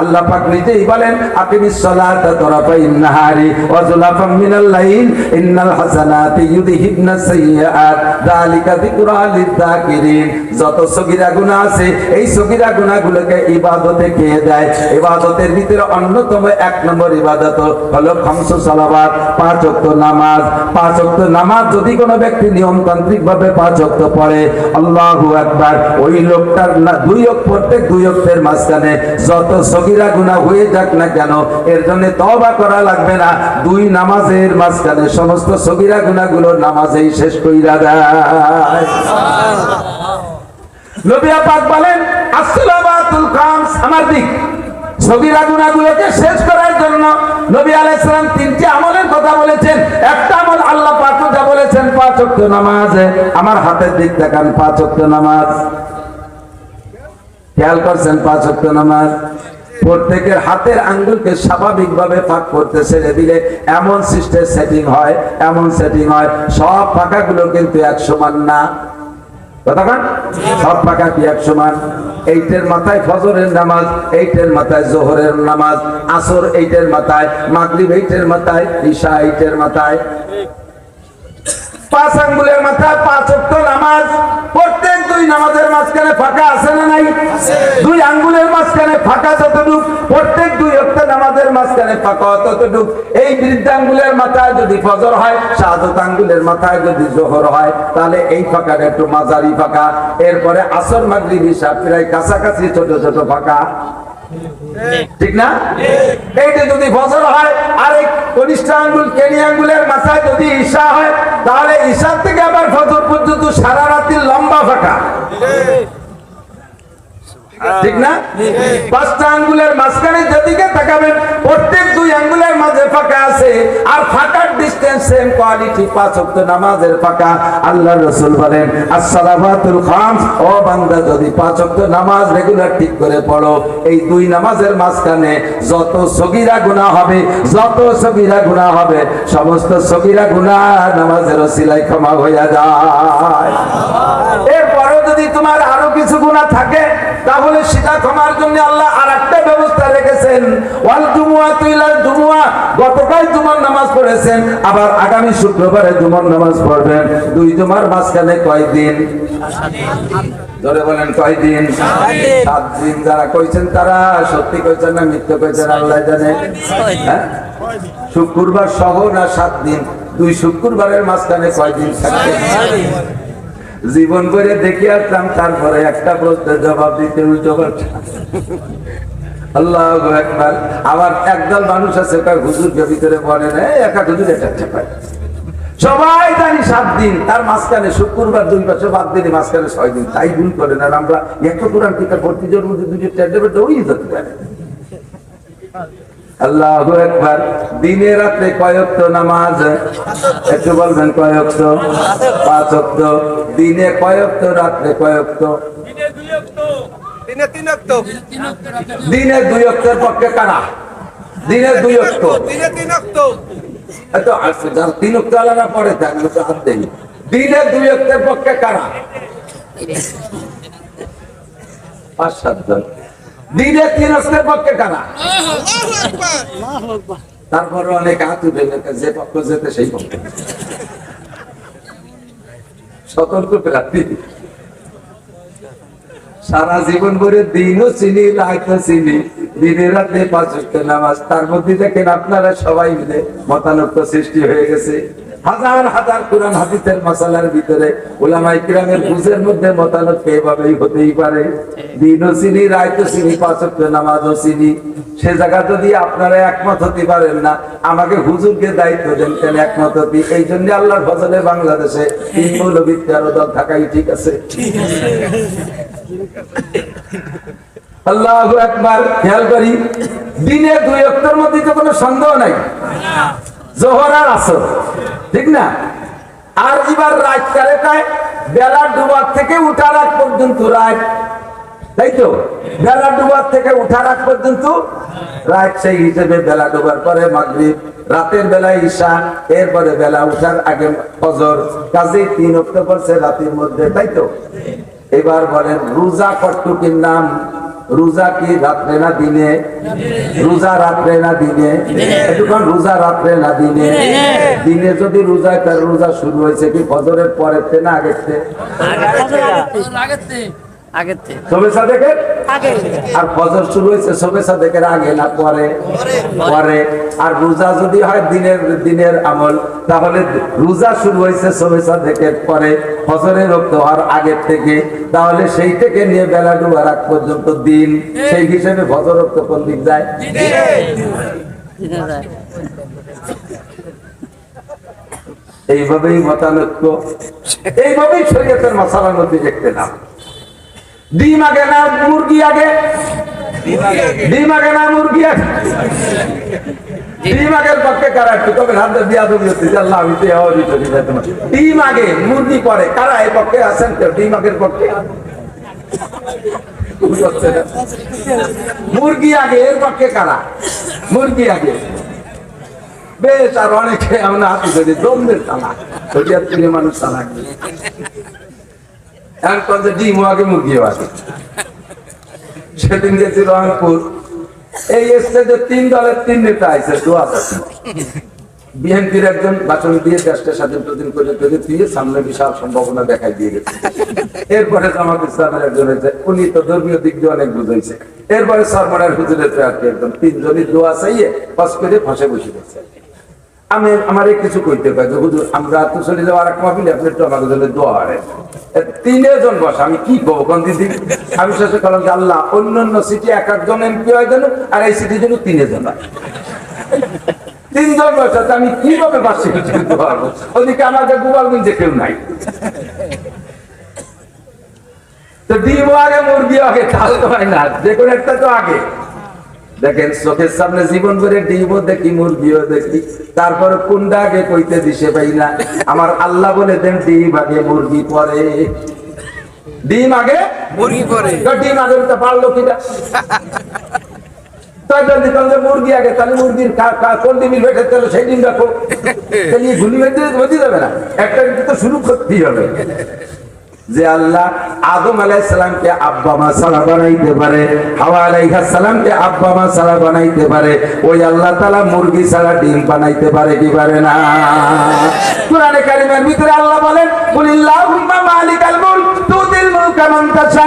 আল্লাহ পাক নিজেই বলেন আকিমিস সালাতা নাহারি ওয়া যুলাফাম মিনাল লাইল, ইন্নাল হাসানাতি সাইয়্যাত যালিকা যিকরা যত গুনাহ আছে, এই গুনাহগুলোকে ইবাদতে দেয়? ইবাদতের ভিতরে অন্যতম এক নম্বর ইবাদত হলো খামসু সালাওয়াত, পাঁচ ওয়াক্ত নামাজ। পাঁচ ওয়াক্ত নামাজ যদি কোনো ব্যক্তি নিয়মতান্ত্রিক ভাবে পাঁচ ওয়াক্ত পড়ে, আল্লাহু আকবার, ওই লোকটার দুই ওয়াক্ত প্রত্যেক দুই ওয়াক্তের মাঝখানে যত সগীরা গুনাহ হয়ে যাক না কেন, এর জন্য তওবা করা লাগবে না। দুই নামাজের মাঝখানে সমস্ত সগীরা গুনাহগুলো নামাজেই শেষ কইরা দেয়। পাক বলেন আমার শেষ করার জন্য নবী আলাইহিস সালাম তিনটি আমলের কথা বলেছেন। একটা আমল আল্লাহ বলেছেন, পাঁচ নামাজ। আমার হাতের দিক দেখান, পাঁচ নামাজ। খেয়াল করছেন, পাঁচ নামাজ? প্রত্যেকের হাতের আঙ্গুলকে স্বাভাবিকভাবে ফাঁক করতে ছেড়ে দিলে এমন সিস্টেম সেটিং হয়, এমন সেটিং হয়। সব ফাঁকাগুলো কিন্তু এক সমান না। সব কি এক সমান? এইটের মাথায় ফজরের নামাজ, এইটের মাথায় জোহরের নামাজ, আসর এইটের মাথায়, মাগরিব এইটের মাথায়, ঈশা এইটের মাথায়। পাঁচ আঙ্গুলের মাথায় পাঁচ নামাজ, প্রত্যেক দুই নামাজের মাঝখানে ফাঁকা আছে না নাই? দুই আঙ্গুলের মাঝখানে ফাঁকা যতটুক প্রত্যেক দুই হত্যা নামাজের মাঝখানে ফাঁকা ততটুক। এই বৃদ্ধাঙ্গুলের মাথায় যদি ফজর হয় শাহাদত আঙ্গুলের মাথায় যদি জোহর হয় তাহলে এই ফাঁকাটা একটু মাঝারি ফাঁকা। এরপরে আসর মাগরিব হিসাব প্রায় কাছাকাছি ছোট ছোট ফাঁকা। ঠিক না? এইটা যদি বছর হয় আর এই কনিষ্ঠ আঙ্গুল কেনি আঙ্গুলের মাথায় যদি ঈশা হয় তাহলে ঈশার থেকে আবার ফজর পর্যন্ত সারা রাত্রি লম্বা ফাঁকা। ঠিক না। পাঁচটা আঙ্গুলের মাঝখানে আর ফাঁকার ডিসটেন্স সেম কোয়ালিটি পাঁচ ওয়াক্ত নামাজের ফাঁকা। আল্লাহ রসুল বলেন আসসালামাতুল খামস ও বান্দা, যদি পাঁচ ওয়াক্ত নামাজ রেগুলার ঠিক করে পড়ো, এই দুই নামাজের মাঝখানে যত সগীরা গুনাহ হবে, যত সগীরা গুনাহ হবে, সমস্ত সগীরা গুনাহ নামাজের ওসিলায় ক্ষমা হইয়া যায়। এরপরেও যদি তোমার আরও কিছু গুণা থাকে, তাহলে সেটা ক্ষমার জন্য আল্লাহ আর একটা ব্যবস্থা রেখেছেন। ওয়াল জুমুয়া তুইলাল জুমুয়া গতকাল জুমার নামাজ পড়েছেন, আবার আগামী শুক্রবারে জুমার নামাজ পড়বেন। দুই জুমার মাঝখানে কয়দিন ধরে বলেন কয়দিন সাত দিন যারা কইছেন তারা, সত্যি কইছেন না কইছেন, আল্লাহ জানে। হ্যাঁ? শুক্রবার সহ না সাত দিন? দুই শুক্রবারের মাঝখানে কয়দিন থাকবে? জীবন করে দেখে আসলাম, তারপরে একটা প্রশ্নের জবাব দিতে উল্টো। আবার একদল মানুষ আছে, কয় হুজুরকে ভিতরে বলে না? "এই একা হুজুর এটা চাপায় সবাই জানি সাত দিন, তার মাঝখানে শুক্রবার দুই বছর বাদ দিনে মাঝখানে ছয় দিন। তাই ভুল করেন আর আমরা এত কোরআন কিতাব ভর্তি জোর মধ্যে দুটো টেন্ডার দৌড়িয়ে যেতে পারে। আল্লাহ একবার দিনে রাত্রে কয়ক্ত নামাজ? একটু বলবেন কয়ক্ত পাঁচ দিনে কয়ক্ত রাত্রে কয়ক্ত দিনে তিন অক্ত। দিনে দুই পক্ষে কারা? দিনে দুই দিনে তিন এত তিন আলাদা পড়ে তো হাত দিনে দুই পক্ষে কারা? পাঁচ সাতজন দিনে তিন পক্ষে কারা? তারপরে অনেক হাত উঠে যে পক্ষ যেতে সেই পক্ষ। সতর্ক প্রার্থী। সারা জীবন করে দিনও চিনি, রাতও চিনি, দিনে রাতে পাঁচ নামাজ। তার মধ্যে দেখেন আপনারা সবাই মিলে মতানক্য সৃষ্টি হয়ে গেছে। হাজার হাজার কোরআন হাদিসের মশালার ভিতরে ওলামাই কিরামের বুঝের মধ্যে মতানক্য এভাবেই হতেই পারে। দিনও চিনি রায়তো চিনি পাঁচ ওয়াক্ত নামাজও চিনি। সে জায়গা যদি আপনারা একমত হতে পারেন না আমাকে হুজুরকে দায়িত্ব দেন কেন একমত হতে? এই জন্য আল্লাহর ফজলে বাংলাদেশে তিন মৌলবী দল থাকাই ঠিক আছে। আল্লাহ একবার খেয়াল করি দিনে দুই অক্টের মধ্যে তো কোনো সন্দেহ নাই। জোহর আর আসর, ঠিক না? আর এবার রাত কালেটায় বেলা ডুবার থেকে উঠার আগ পর্যন্ত রাত, তাই তো? বেলা ডুবার থেকে উঠার আগ পর্যন্ত রাত, সেই হিসেবে বেলা ডুবার পরে মাগরিব, রাতের বেলায় ঈশা, এরপরে বেলা উঠার আগে ফজর, কাজে তিন অক্টোবর পড়ছে রাতের মধ্যে, তাই তো? এবার বলেন, রোজা কটটুকির নাম? রোজা কি রাত্রে না দিনে? রোজা রাত্রে না দিনে? এতক্ষণ রোজা রাত্রে না দিনে? দিনে যদি রোজা তার রোজা শুরু হয়েছে কি ফজরের পরের থেকে না আগের থেকে আগের থেকে। সবে সাদেকের? আর ফজর শুরু হয়েছে সবে সাদেকের আগে না পরে? পরে। আর রোজা যদি হয় দিনের দিনের আমল তাহলে রোজা শুরু হয়েছে সবে সাদেকের পরে। ফজরের রক্ত হওয়ার আগের থেকে। তাহলে সেই থেকে নিয়ে বেলা ডুবার আগ পর্যন্ত দিন। সেই হিসেবে ফজর রক্ত কোন দিক যায়। এইভাবেই মতানৈক্য। এইভাবেই শরীয়তের মশালার মধ্যে দেখতে নাম। ডিম আগে না, মুরগি আগে? ডিম আগে না, মুরগি আগে? ডিম আগের পক্ষে কারা একটু হাতে তোমার। ডিম আগে, মুরগি পরে, কারা এই পক্ষে আছেন কেউ? ডিম আগের মুরগি আগে, এর পক্ষে কারা? মুরগি আগে। বেশ, আর অনেকে আমরা হাতে ধরি চালা শরিয়াত মানুষ চালা সেদিন গেছিল রংপুর। এই স্টেজে তিন দলের তিন নেতা আছে দোয়া বিএনপির একজন বাচন দিয়ে দেশটা স্বাধীন প্রদিন করে দিয়ে সামনে বিশাল সম্ভাবনা দেখাই দিয়ে গেছে। এরপরে জামাত ইসলামের একজন হয়েছে, উনি তো ধর্মীয় দিক দিয়ে অনেক বুঝাইছে এরপরে সরমানের হুজুরের একদম তিনজনই দোয়া চাইয়ে পাস করে ফাঁসে বসে গেছে। আমি কিছু কইতে আমরা তো চলে যাওয়ার এক আপনি একটু আমাদের জন্য দোয়া তিনজন বস, আমি কি দিদি আমি শেষে করলাম আল্লাহ অন্য অন্য সিটি এক একজন এমপি হয় যেন, আর এই জন্য তিনজন আমি কীভাবে বাসি পারব? ওদিকে আমাদের কেউ নাই। তো মুরগি আগে হয় না, যে কোনো একটা তো আগে। দেখেন চোখের সামনে জীবন করে ডিমও দেখি মুরগিও দেখি। তারপরে কোনটা আগে কইতে দিছে পাই না আমার আল্লাহ বলে দেন ডিম আগে মুরগি পরে। ডিম আগে মুরগি করে ডিম আগে তো পারল কিনা? মুরগি আগে তাহলে মুরগির কোন ডিমি বেটে তাহলে সেই ডিম রাখো বেঁধে যাবে না। একটা তো শুরু করতেই হবে। যে আল্লাহ আদম আলাইসালামকে সালামকে আব্বা মা সালা বানাইতে পারে, হাওয়া আলাইহা সালামকে আব্বা মা সালা বানাইতে পারে, ওই আল্লাহ তালা মুরগি ছাড়া ডিম বানাইতে পারে কি পারে না? কোরআনে কারিমের ভিতরে আল্লাহ বলেন কুলিল্লাহুম্মা মালিকাল মুলক, তুতিল মুলকা মান তাশা।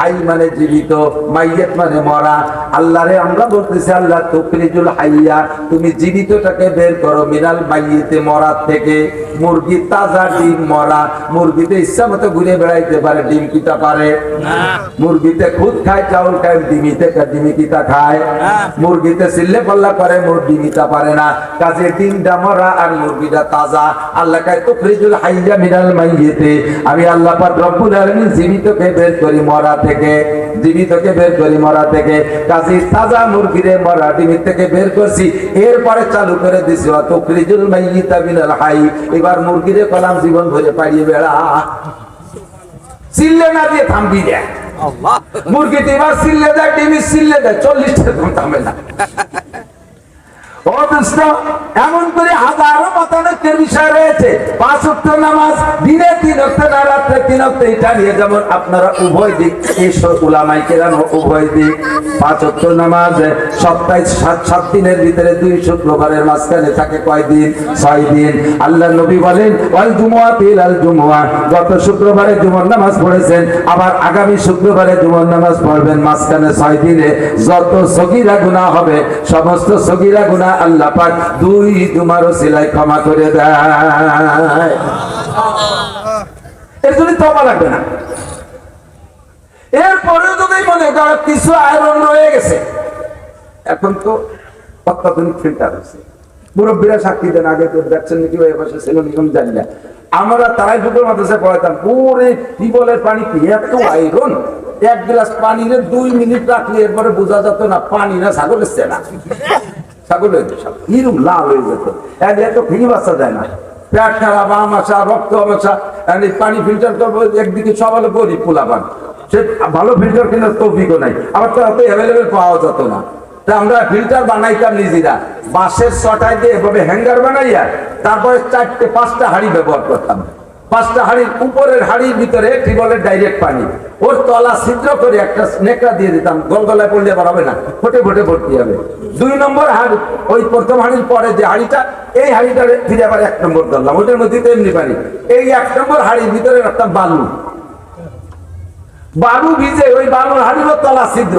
হাই মানে জীবিত মাইয়াত মানে মরা। আল্লাহরে আমরা বলতেছি আল্লাহ তুকরিজুল হাইয়া তুমি জীবিতটাকে বের করো মিনাল মাইয়েতে মরার থেকে। মুরগি তাজা ডিম মরা। মুরগিতে ইচ্ছা মতো ঘুরে বেড়াইতে পারে ডিম কিটা পারে? মুরগিতে খুদ খায় চাউল খায় ডিমিতে ডিমি কিটা খায়? মুরগিতে সিল্লে পাল্লা করে মুর ডিমিটা পারে না। কাজে ডিমটা মরা আর মুরগিটা তাজা। আল্লাহ কায় তুকরিজুল হাইয়া মিনাল মাইয়েতে আমি আল্লাহ পাক রব্বুল আলামিন জীবিতকে বের করি মরা থেকে জীবিতকে বের করি মরা থেকে। কাজী তাজা মুরগিরে মরা ডিমি থেকে বের করছি। এরপরে চালু করে দিছি অত ফ্রিজুল মাইয়িতা বিনাল হাই। এবার মুরগিরে কলাম জীবন ভরে পাড়িয়ে বেড়া। সিল্লে না দিয়ে থামবি দেয় আল্লাহ। মুরগিতে এবার সিল্লে দেয় ডিমি সিল্লে দেয় চল্লিশটা থামে না। এমন করে হাজারো মতানৈক্যের বিষয় রয়েছে। পাঁচ অক্ট নামাজ, দিনে তিন অক্ট না, রাত্রে তিন এটা নিয়ে যেমন আপনারা উভয় দিক ঈশ্বর উলামাই উভয় দিক। পাঁচ নামাজ সপ্তাহে সাত সাত দিনের ভিতরে দুই শুক্রবারের মাঝখানে থাকে ছয় দিন। আল্লাহ নবী বলেন, ওয়াল জুমুয়া তিল আল জুমুয়া। গত শুক্রবারে জুমর নামাজ পড়েছেন, আবার আগামী শুক্রবারে জুমর নামাজ পড়বেন মাঝখানে ছয় দিনে। যত সগিরা গুনাহ হবে, সমস্ত সগিরা গুনাহ আল্লাহ পাক দুই জুমারও সিলাই ক্ষমা করে দেয়। তবা লাগবে না। এরপরে যদি মনে করো কিছু আয়রন রয়ে গেছে, এখন তো অত্যাধুনিক ফিল্টার হচ্ছে মুরব্বীরা সাক্ষী দেন, আগে তো দেখছেন নাকি ওই পাশে ছিল নাকি আমি জানি না। আমরা তারাই ফুটের মাদ্রাসায় পড়াতাম। পুরে টিবলের পানি কি? এত আয়রন। এক গ্লাস পানি দুই মিনিট রাখলে এরপরে বোঝা যেত না, পানি না ছাগলের চেনা ছাগল হয়ে যেত এরকম লাল হয়ে যেত এক এত ফিরি বাচ্চা যায় না। পেট খারাপ আমাশা রক্ত আমাশা পানি ফিল্টার করব, একদিকে সব হলো গরিব পোলাপান। সে ভালো ফিল্টার কেনার তৌফিকও নাই। আবার তো এত অ্যাভেলেবেল পাওয়া যেত না। তা আমরা ফিল্টার বানাইতাম নিজেরা। বাঁশের চটাই দিয়ে এভাবে হ্যাঙ্গার বানাইয়া, তারপরে চারটে, পাঁচটা হাড়ি ব্যবহার করতাম। পাঁচটা হাড়ির উপরের হাড়ির ভিতরে টিবলের ডাইরেক্ট পানি। ওর তলা ছিদ্র করে একটা নেকড়া দিয়ে দিতাম। গলগলায় পড়লে আবার হবে না। ফোটে ফোটে ভর্তি হবে। দুই নম্বর হাড়ি, ওই প্রথম হাড়ির পরে যে হাড়িটা, এই হাড়িটা ফিরে আবার এক নম্বর ধরলাম। ওটার মধ্যে তেমনি পানি। এই এক নম্বর হাড়ির ভিতরে রাখতাম বালু। বালু ভিজে ওই বালুর হাড়িরও তলা ছিদ্র।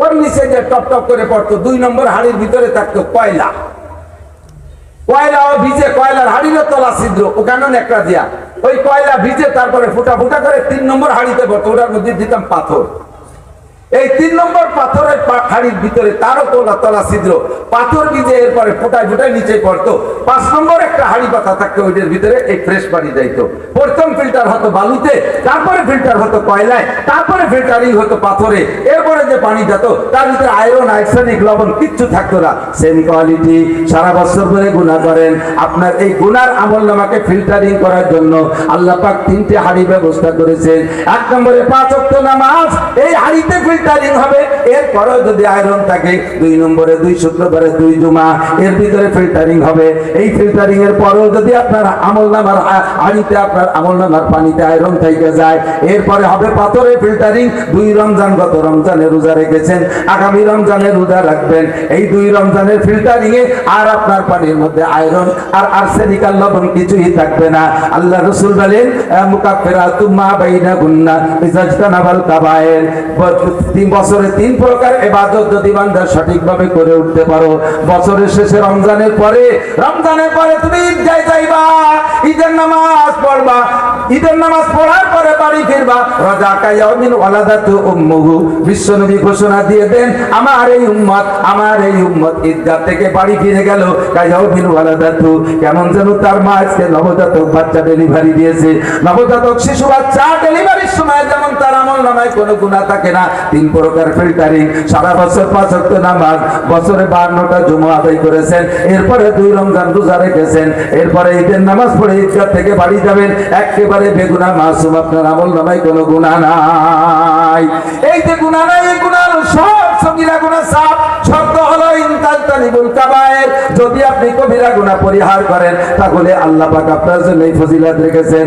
ওর নিচে যে টপ টপ করে পড়তো, দুই নম্বর হাড়ির ভিতরে থাকতো কয়লা। কয়লা ও ভিজে কয়লার হাড়িরও তলা ছিদ্র? ওখানেও একটা দিয়া? ওই কয়লা ভিজে তারপরে ফুটা ফুটা করে তিন নম্বর হাড়িতে পড়তো ওটার মধ্যে দিতাম পাথর। এই তিন নম্বর পাথরের পা- ভিতরে তারও তোলা তলা ছিদ্র। পাথর ভিজে এরপরে ফোটায় ফোটায় নিচে পড়তো। পাঁচ নম্বর একটা হাড়ি পাতা থাকতো, ওইটার ভিতরে এই ফ্রেশ পানি যাইতো। প্রথম ফিল্টার হতো বালুতে, তারপরে ফিল্টার হতো কয়লায়, তারপরে ফিল্টারিং হতো পাথরে। এরপরে যে পানি যেত, তার ভিতরে আয়রন আর্সেনিক লবণ কিচ্ছু থাকতো না। সেম কোয়ালিটি সারা বছর ধরে গুণা করেন। আপনার এই গুনার আমল নামাকে ফিল্টারিং করার জন্য আল্লাহ পাক তিনটে হাড়ি ব্যবস্থা করেছেন। এক নম্বরে পাঁচ অক্ট নামাজ, এই হাড়িতে ফিল্টারিং হবে। এরপরেও যদি আয়রন থাকে, দুই নম্বরে দুই, শুক্রবারে দুই জুমা, এর ভিতরে ফিল্টারিং হবে। এই ফিল্টারিং এর পরেও যদি আপনার আমল নামার হাড়িতে আপনার আমল নামার পানিতে আয়রন থেকে যায়, এরপরে হবে পাথরে ফিল্টারিং দুই রমজান, গত রমজানে রোজা রেখেছেন, আগামী রমজানে রোজা রাখবেন। এই দুই রমজানের ফিল্টারিং এ আর আপনার পানির মধ্যে আয়রন আর আর্সেনিক আর লবণ কিছুই থাকবে না। আল্লাহ রসুল বলেন মুকাফেরা তুমা বাইনা গুন্না ইজাজতানাবাল কাবায়ের তিন বছরে তিন প্রকার এবাদত যদি বান্দা সঠিকভাবে করে উঠতে পারো। বছরের শেষে রমজানের পরে রমজানের পরে তুমি ঈদগায় যাইবা, ঈদের নামাজ পড়বা। ঈদের নামাজ পড়ার পরে তিন প্রকার ফিল্টারিং সারা বছর নামাজ, বছরে বান্নটা জুমা আদায় করেছেন। এরপরে দুই রমজান রোজা রেখেছেন। এরপরে ঈদের নামাজ পড়ে ঈদগাহ থেকে বাড়ি যাবেন। একেবারে বেগুনা মাসুম আপনার নামায় কোনো গুণা নাই। এই যে গুণা নাই, এই গুণার সব সঙ্গীরা গুণা সাপ। শব্দ হলো ইনতাল তালিবুল কাবায়ের। যদি আপনি কবিরা গুণা পরিহার করেন, তাহলে আল্লাহ পাক আপনার জন্য এই ফজিলাত রেখেছেন।